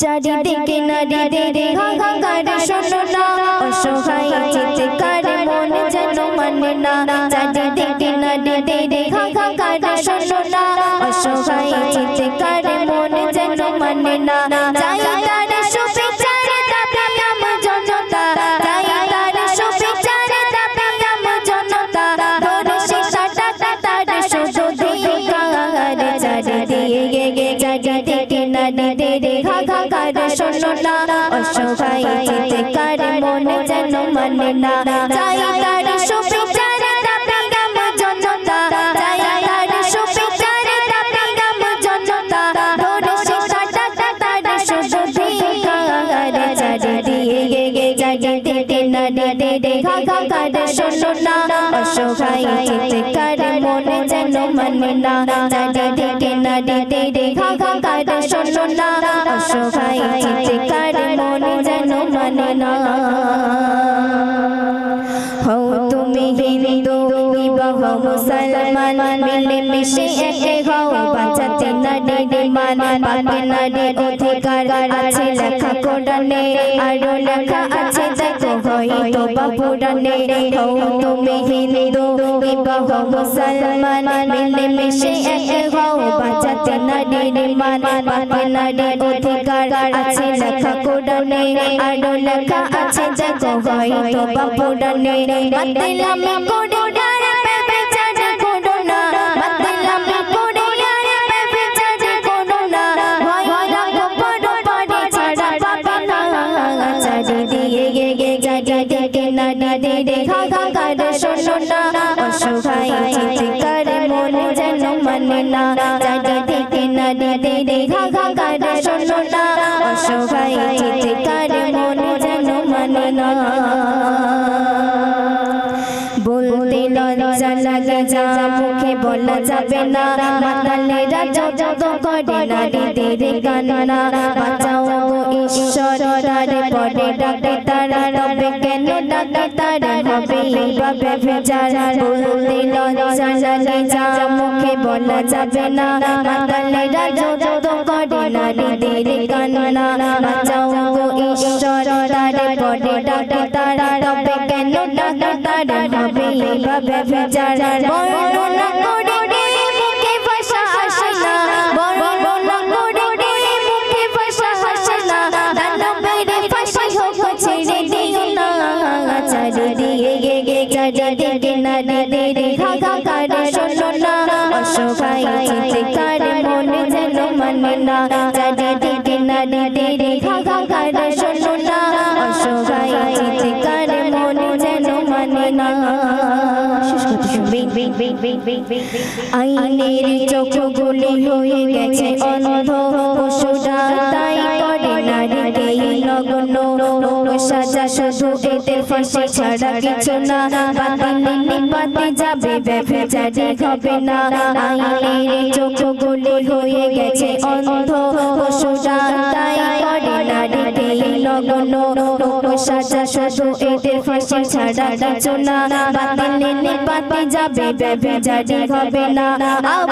চারিদিকে নারীদের হাহাকার শোনো না, অসহায় চিৎকার মন যেন মানে না। চারিদিকে নারীদের হাহাকার শোনো না, অসহায় চিৎকার মন যেন মানে না। চাই হাহাকার শোনো না অসহায় চিৎকার মন যেন মানে না। চাই তার সুবিচার দাবি আম জনতা চাই তার সুবিচার দাবি আম জনতা। ধরে শিক্ষাটা তার শুধু ধিকার চারিদিকে গে গে চারিদিকে নারীদের হাহাকার শোনো না অসহায় যেন না চারিদিকে নারীদের হাহাকার শোনো, না, অসহায় চিৎকার মন যেন মানে না। হও তুমি হিন্দু, বিবাহ, মুসলমান মিলে মিশে একে হও, বাঁচাতে নারীর মান পাকে নারীর অধিকার আছে, লেখা কোরআনে আরও লেখা আছে দেখো হয়তো বা হও তুমি হিন্দু বিবাহ মুসলমান। মিলে মিশে এক হও, বাঁচাতে নারীর মান পাকে নারীর অধিকার আছে লেখা কোরআনে, আরও লেখা আছে, দেখো হয়তো বা পুরাণে বাতিলাম করে যেন মানে না চারি দিকে না দিদি রে খা খা কার শোনো না অসহায় চিৎকার মন যেন মানে না। বলতে মুখে বলা যাবে না। মাতালেরা কান্না। ঈশ্বর তারে কেন ডাকে তারা হবে এইভাবে ভেজাল বর্ণনা করে মুখে ভাষা আসে না বর্ণনা করে মুখে ভাষা আসে না দানবের ফাঁসি হোক ছেড়ে দিও না চারিদিকে গে গে চারিদিকে নারীদের হাহাকার শোনো না অসহায় চিৎকার মন যেন মানে না চারিদিকে আইনের চোখগুলি হয়ে গেছে অন্ধ পশুরা। সাজা শুধু এদের ফাঁসি ছাড়া কিছু না। বাতিলে নিপাতে যাবে ব্যভিচারী হবে না। হয়ে গেছে অন্ধ। তাই করে নগ্ন। সাজা শুধু ছাড়া কিছু না। নিপাতে যাবে হবে না।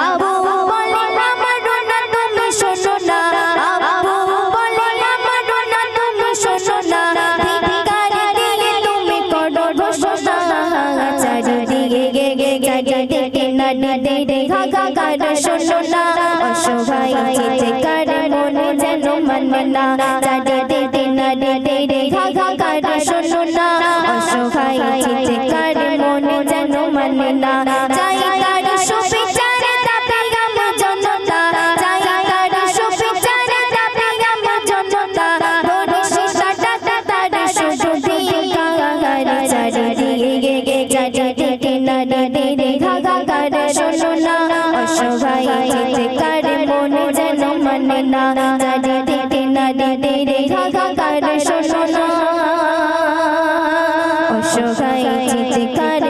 আবু রে ঘাগা গানা শোনো না অসহায় চেতে কারে মনে যেন মানে না চারি দে দে না রে দে রে ঘাগা গানা শোনো না অসহায় চেতে কারে মনে যেন মানে না সবাই চিৎকার মনে যেন মানে না। চারিদিকে নারীদের হাহাকার শোনা অসহায় চিৎকার